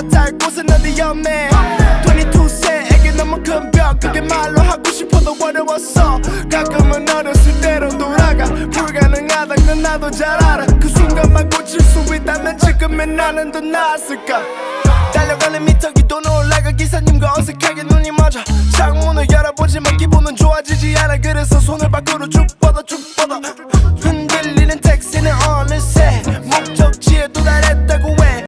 현재 탓할 곳은 어디였네? 22세에게 너무 큰 벽 그게 말로 하고 싶어도 어려웠어. 가끔은 어렸을 때로 돌아가. 불가능하다 건 나도 잘 알아. 그 순간만 고칠 수 있다면 지금의 나는 더 나았을까? 달려가는 미터기도 놀라가 기사님과 어색하게 눈이 맞아 창문을 열어보지만 기분은 좋아지지 않아. 그래서 손을 밖으로 쭉 뻗어 쭉 뻗어.